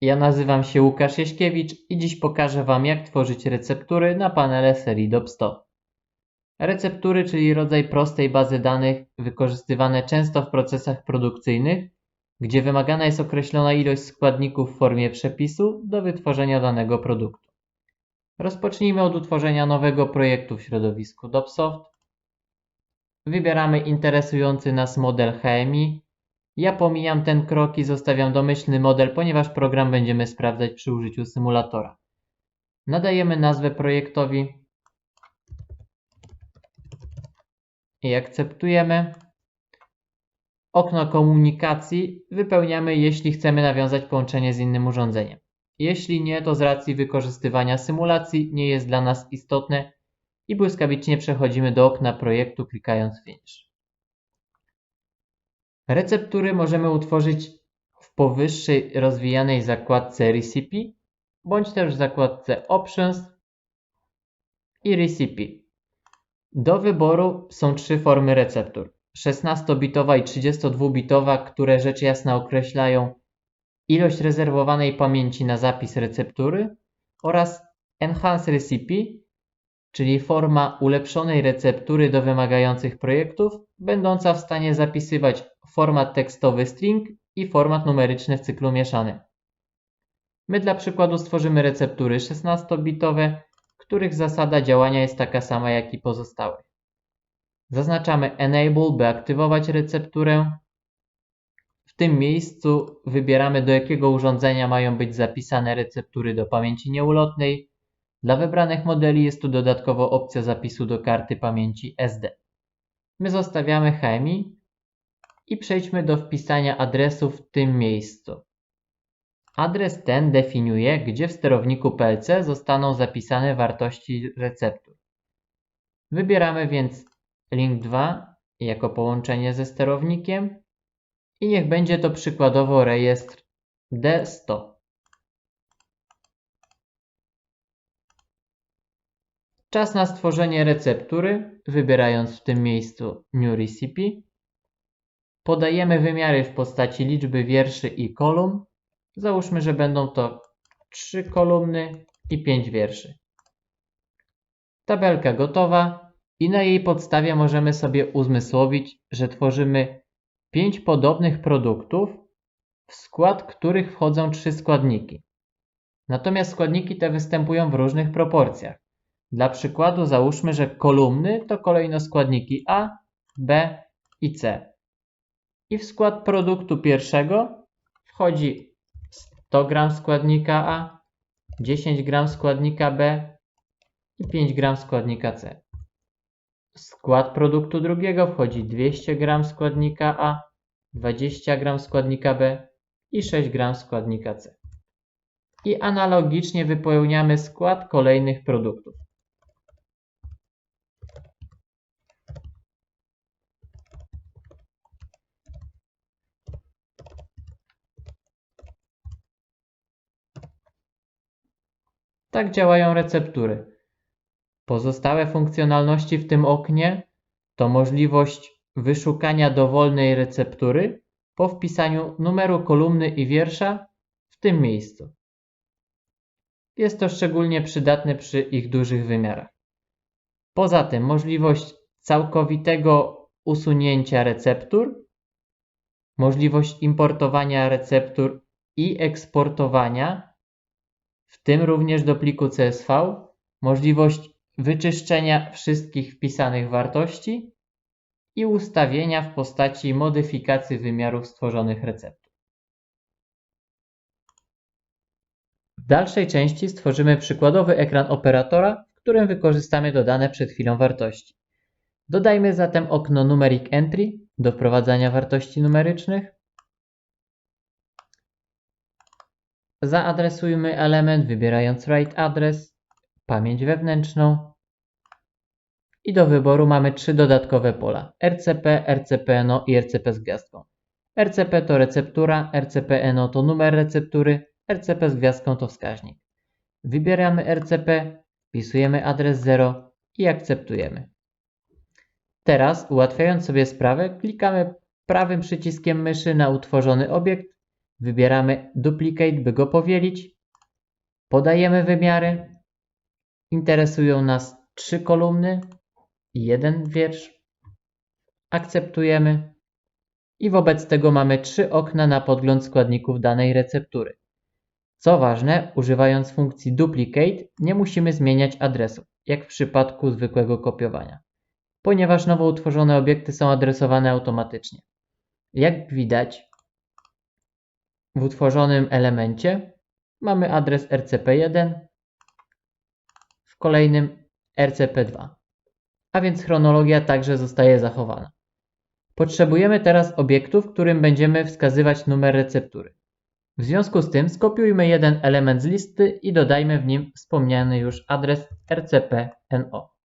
Ja nazywam się Łukasz Jaśkiewicz i dziś pokażę Wam jak tworzyć receptury na panele serii DOP100. Receptury, czyli rodzaj prostej bazy danych wykorzystywane często w procesach produkcyjnych, gdzie wymagana jest określona ilość składników w formie przepisu do wytworzenia danego produktu. Rozpocznijmy od utworzenia nowego projektu w środowisku DOPSoft. Wybieramy interesujący nas model HMI. Ja pomijam ten krok i zostawiam domyślny model, ponieważ program będziemy sprawdzać przy użyciu symulatora. Nadajemy nazwę projektowi i akceptujemy. Okno komunikacji wypełniamy, jeśli chcemy nawiązać połączenie z innym urządzeniem. Jeśli nie, to z racji wykorzystywania symulacji nie jest dla nas istotne i błyskawicznie przechodzimy do okna projektu klikając Finish. Receptury możemy utworzyć w powyższej rozwijanej zakładce Recipe bądź też w zakładce Options i Recipe. Do wyboru są trzy formy receptur. 16-bitowa i 32-bitowa, które rzecz jasna określają ilość rezerwowanej pamięci na zapis receptury oraz Enhanced Recipe, czyli forma ulepszonej receptury do wymagających projektów, będąca w stanie zapisywać format tekstowy string i format numeryczny w cyklu mieszanym. My dla przykładu stworzymy receptury 16-bitowe, których zasada działania jest taka sama jak i pozostałe. Zaznaczamy Enable, by aktywować recepturę. W tym miejscu wybieramy do jakiego urządzenia mają być zapisane receptury do pamięci nieulotnej. Dla wybranych modeli jest tu dodatkowo opcja zapisu do karty pamięci SD. My zostawiamy HMI i przejdźmy do wpisania adresu w tym miejscu. Adres ten definiuje, gdzie w sterowniku PLC zostaną zapisane wartości receptur. Wybieramy więc link 2 jako połączenie ze sterownikiem i niech będzie to przykładowo rejestr D100. Czas na stworzenie receptury, wybierając w tym miejscu New Recipe. Podajemy wymiary w postaci liczby wierszy i kolumn. Załóżmy, że będą to 3 kolumny i 5 wierszy. Tabelka gotowa i na jej podstawie możemy sobie uzmysłowić, że tworzymy 5 podobnych produktów, w skład których wchodzą 3 składniki. Natomiast składniki te występują w różnych proporcjach. Dla przykładu załóżmy, że kolumny to kolejno składniki A, B i C. I w skład produktu pierwszego wchodzi 100 g składnika A, 10 g składnika B i 5 g składnika C. W skład produktu drugiego wchodzi 200 g składnika A, 20 g składnika B i 6 g składnika C. I analogicznie wypełniamy skład kolejnych produktów. Tak działają receptury. Pozostałe funkcjonalności w tym oknie to możliwość wyszukania dowolnej receptury po wpisaniu numeru kolumny i wiersza w tym miejscu. Jest to szczególnie przydatne przy ich dużych wymiarach. Poza tym możliwość całkowitego usunięcia receptur, możliwość importowania receptur i eksportowania, w tym również do pliku CSV, możliwość wyczyszczenia wszystkich wpisanych wartości i ustawienia w postaci modyfikacji wymiarów stworzonych receptur. W dalszej części stworzymy przykładowy ekran operatora, w którym wykorzystamy dodane przed chwilą wartości. Dodajmy zatem okno Numeric Entry do wprowadzania wartości numerycznych. Zaadresujmy element wybierając write address, pamięć wewnętrzną i do wyboru mamy trzy dodatkowe pola RCP, RCPNO i RCP z gwiazdką. RCP to receptura, RCPNO to numer receptury, RCP z gwiazdką to wskaźnik. Wybieramy RCP, wpisujemy adres 0 i akceptujemy. Teraz, ułatwiając sobie sprawę, klikamy prawym przyciskiem myszy na utworzony obiekt Wybieramy Duplicate, by go powielić. Podajemy wymiary. Interesują nas trzy kolumny i jeden wiersz. Akceptujemy. I wobec tego mamy trzy okna na podgląd składników danej receptury. Co ważne, używając funkcji Duplicate nie musimy zmieniać adresu, jak w przypadku zwykłego kopiowania, ponieważ nowo utworzone obiekty są adresowane automatycznie. Jak widać, w utworzonym elemencie mamy adres RCP1, w kolejnym RCP2, a więc chronologia także zostaje zachowana. Potrzebujemy teraz obiektu, w którym będziemy wskazywać numer receptury. W związku z tym skopiujmy jeden element z listy i dodajmy w nim wspomniany już adres RCP-NO.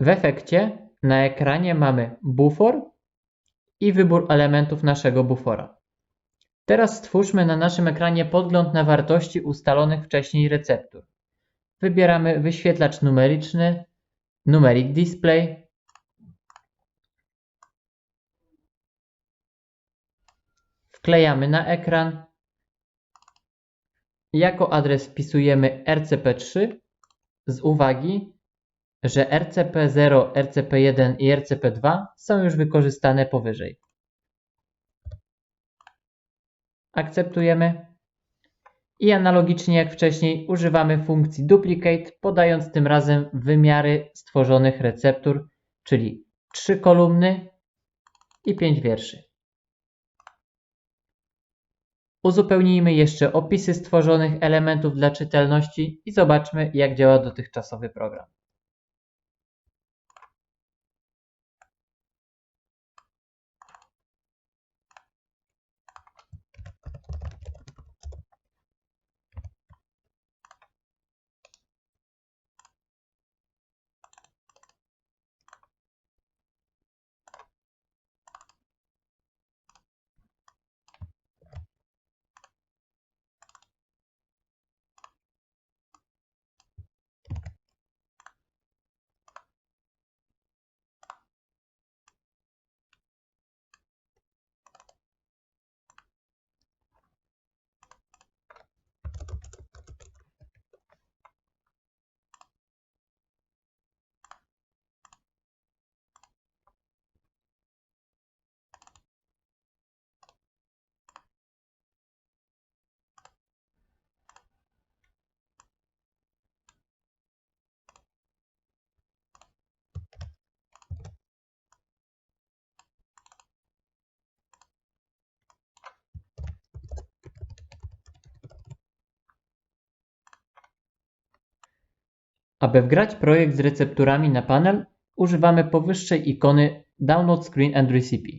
W efekcie na ekranie mamy bufor i wybór elementów naszego bufora. Teraz stwórzmy na naszym ekranie podgląd na wartości ustalonych wcześniej receptur. Wybieramy wyświetlacz numeryczny, Numeric Display, wklejamy na ekran. Jako adres wpisujemy RCP3 z uwagi, że RCP0, RCP1 i RCP2 są już wykorzystane powyżej. Akceptujemy. I analogicznie jak wcześniej używamy funkcji duplicate, podając tym razem wymiary stworzonych receptur, czyli 3 kolumny i 5 wierszy. Uzupełnijmy jeszcze opisy stworzonych elementów dla czytelności i zobaczmy jak działa dotychczasowy program. Aby wgrać projekt z recepturami na panel, używamy powyższej ikony Download Screen and Recipe.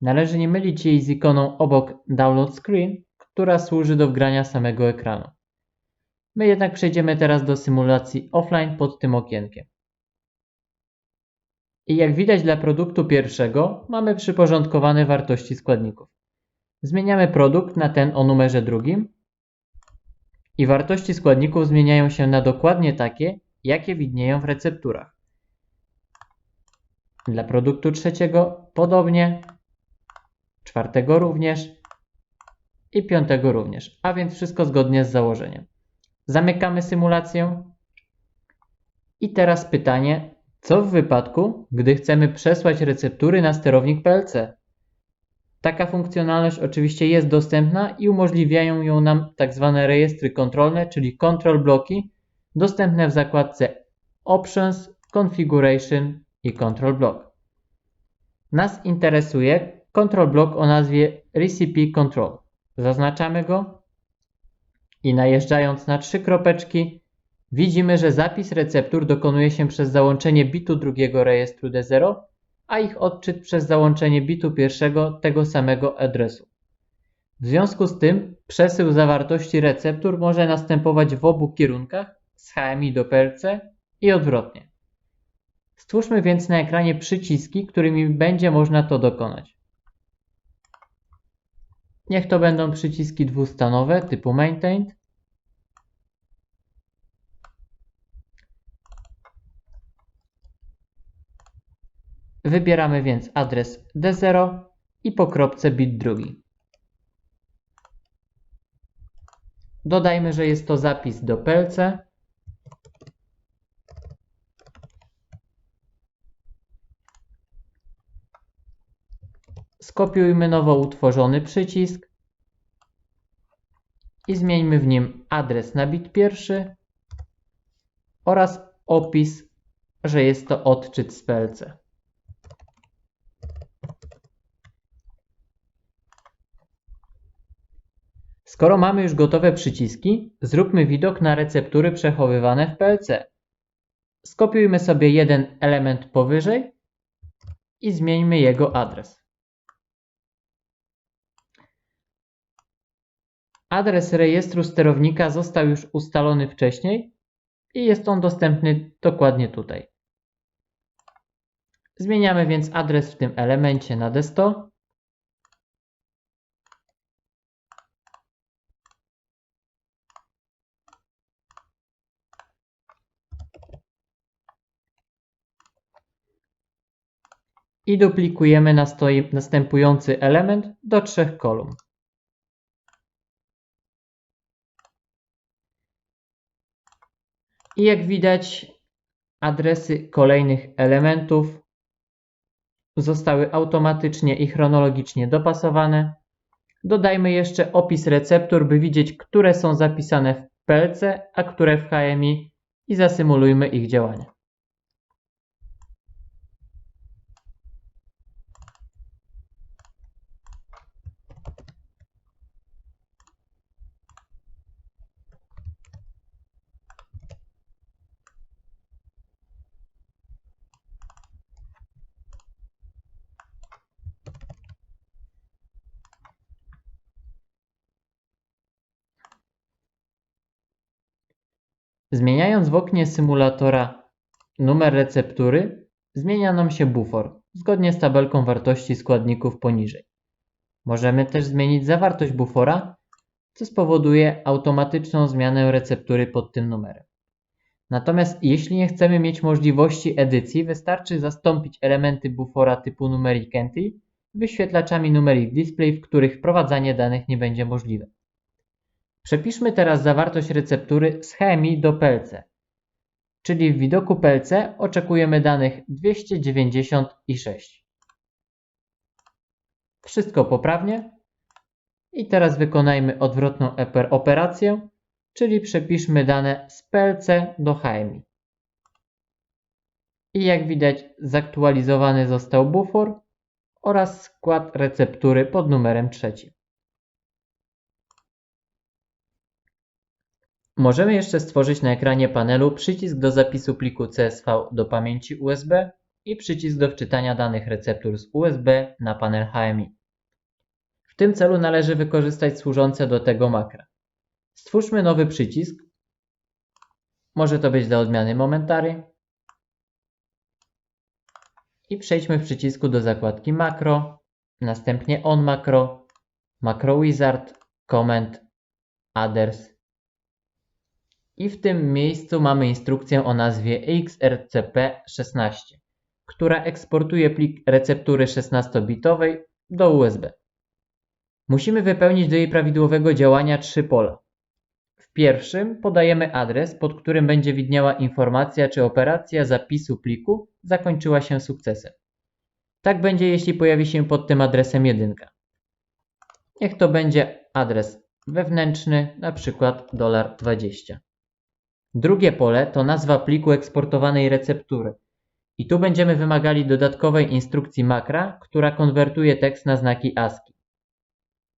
Należy nie mylić jej z ikoną obok Download Screen, która służy do wgrania samego ekranu. My jednak przejdziemy teraz do symulacji offline pod tym okienkiem. I jak widać dla produktu pierwszego mamy przyporządkowane wartości składników. Zmieniamy produkt na ten o numerze drugim i wartości składników zmieniają się na dokładnie takie, jakie widnieją w recepturach. Dla produktu trzeciego podobnie, czwartego również i piątego również, a więc wszystko zgodnie z założeniem. Zamykamy symulację. I teraz pytanie, co w wypadku, gdy chcemy przesłać receptury na sterownik PLC? Taka funkcjonalność oczywiście jest dostępna i umożliwiają ją nam tzw. Tak rejestry kontrolne, czyli control bloki, dostępne w zakładce Options, Configuration i Control Block. Nas interesuje control block o nazwie Recipe Control. Zaznaczamy go i najeżdżając na trzy kropeczki widzimy, że zapis receptur dokonuje się przez załączenie bitu drugiego rejestru D0, a ich odczyt przez załączenie bitu pierwszego tego samego adresu. W związku z tym przesył zawartości receptur może następować w obu kierunkach z HMI do PLC i odwrotnie. Stwórzmy więc na ekranie przyciski, którymi będzie można to dokonać. Niech to będą przyciski dwustanowe typu Maintained. Wybieramy więc adres D0 i po kropce bit drugi. Dodajmy, że jest to zapis do PLC. Skopiujmy nowo utworzony przycisk i zmieńmy w nim adres na bit pierwszy oraz opis, że jest to odczyt z PLC. Skoro mamy już gotowe przyciski, zróbmy widok na receptury przechowywane w PLC. Skopiujmy sobie jeden element powyżej i zmieńmy jego adres. Adres rejestru sterownika został już ustalony wcześniej i jest on dostępny dokładnie tutaj. Zmieniamy więc adres w tym elemencie na D100 i duplikujemy następujący element do trzech kolumn. I jak widać, adresy kolejnych elementów zostały automatycznie i chronologicznie dopasowane. Dodajmy jeszcze opis receptur, by widzieć, które są zapisane w PLC, a które w HMI i zasymulujmy ich działanie. Zmieniając w oknie symulatora numer receptury, zmienia nam się bufor, zgodnie z tabelką wartości składników poniżej. Możemy też zmienić zawartość bufora, co spowoduje automatyczną zmianę receptury pod tym numerem. Natomiast jeśli nie chcemy mieć możliwości edycji, wystarczy zastąpić elementy bufora typu numeric entry wyświetlaczami numeric display, w których wprowadzanie danych nie będzie możliwe. Przepiszmy teraz zawartość receptury z HMI do PLC, czyli w widoku PLC oczekujemy danych 296. Wszystko poprawnie. I teraz wykonajmy odwrotną operację, czyli przepiszmy dane z PLC do HMI. I jak widać zaktualizowany został bufor oraz skład receptury pod numerem trzecim. Możemy jeszcze stworzyć na ekranie panelu przycisk do zapisu pliku CSV do pamięci USB i przycisk do wczytania danych receptur z USB na panel HMI. W tym celu należy wykorzystać służące do tego makra. Stwórzmy nowy przycisk. Może to być dla odmiany momentary. I przejdźmy w przycisku do zakładki makro, następnie on makro, macro wizard, comment, others i w tym miejscu mamy instrukcję o nazwie XRCP16, która eksportuje plik receptury 16-bitowej do USB. Musimy wypełnić do jej prawidłowego działania trzy pola. W pierwszym podajemy adres, pod którym będzie widniała informacja, czy operacja zapisu pliku zakończyła się sukcesem. Tak będzie, jeśli pojawi się pod tym adresem jedynka. Niech to będzie adres wewnętrzny, na przykład $20. Drugie pole to nazwa pliku eksportowanej receptury. I tu będziemy wymagali dodatkowej instrukcji makra, która konwertuje tekst na znaki ASCII.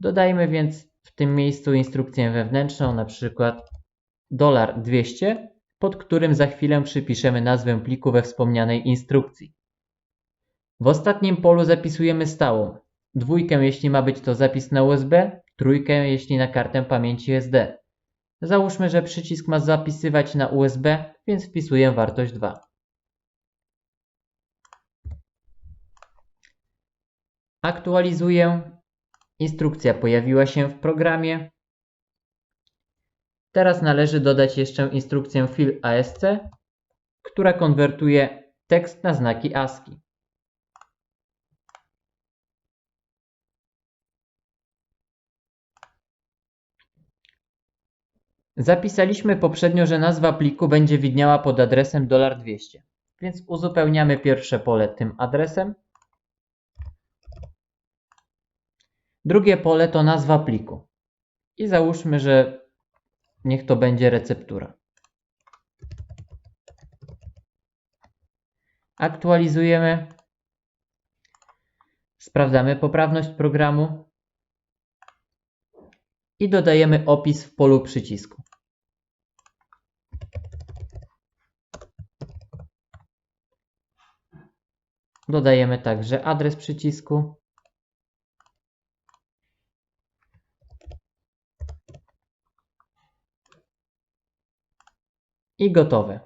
Dodajmy więc w tym miejscu instrukcję wewnętrzną, na przykład $200, pod którym za chwilę przypiszemy nazwę pliku we wspomnianej instrukcji. W ostatnim polu zapisujemy stałą. Dwójkę, jeśli ma być to zapis na USB, trójkę, jeśli na kartę pamięci SD. Załóżmy, że przycisk ma zapisywać na USB, więc wpisuję wartość 2. Aktualizuję. Instrukcja pojawiła się w programie. Teraz należy dodać jeszcze instrukcję fill ASC, która konwertuje tekst na znaki ASCII. Zapisaliśmy poprzednio, że nazwa pliku będzie widniała pod adresem $200, więc uzupełniamy pierwsze pole tym adresem. Drugie pole to nazwa pliku i załóżmy, że niech to będzie receptura. Aktualizujemy. Sprawdzamy poprawność programu i dodajemy opis w polu przycisku. Dodajemy także adres przycisku. I gotowe.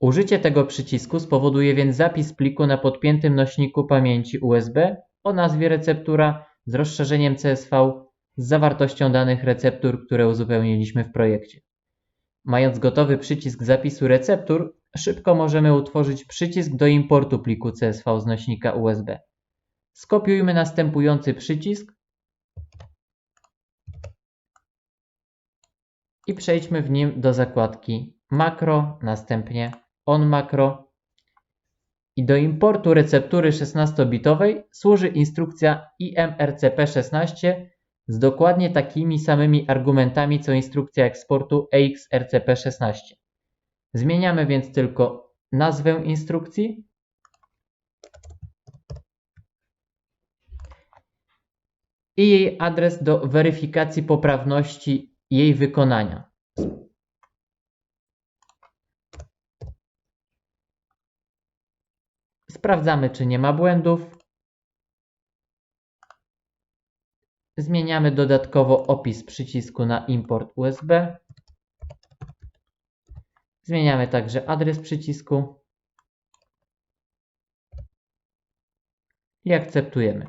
Użycie tego przycisku spowoduje więc zapis pliku na podpiętym nośniku pamięci USB o nazwie receptura z rozszerzeniem CSV z zawartością danych receptur, które uzupełniliśmy w projekcie. Mając gotowy przycisk zapisu receptur, szybko możemy utworzyć przycisk do importu pliku CSV z nośnika USB. Skopiujmy następujący przycisk i przejdźmy w nim do zakładki makro, następnie on makro i do importu receptury 16-bitowej służy instrukcja IMRCP16 z dokładnie takimi samymi argumentami co instrukcja eksportu EXRCP16. Zmieniamy więc tylko nazwę instrukcji i jej adres do weryfikacji poprawności jej wykonania. Sprawdzamy, czy nie ma błędów. Zmieniamy dodatkowo opis przycisku na import USB. Zmieniamy także adres przycisku i akceptujemy.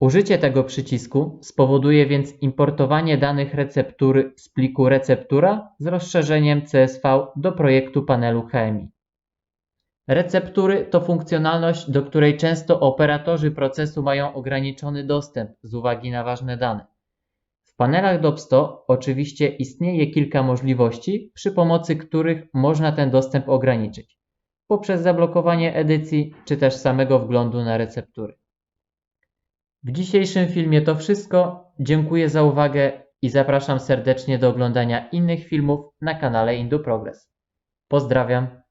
Użycie tego przycisku spowoduje więc importowanie danych receptury z pliku receptura z rozszerzeniem CSV do projektu panelu HMI. Receptury to funkcjonalność, do której często operatorzy procesu mają ograniczony dostęp z uwagi na ważne dane. Panelach DOP100 oczywiście istnieje kilka możliwości, przy pomocy których można ten dostęp ograniczyć, poprzez zablokowanie edycji czy też samego wglądu na receptury. W dzisiejszym filmie to wszystko. Dziękuję za uwagę i zapraszam serdecznie do oglądania innych filmów na kanale Indu Progress. Pozdrawiam.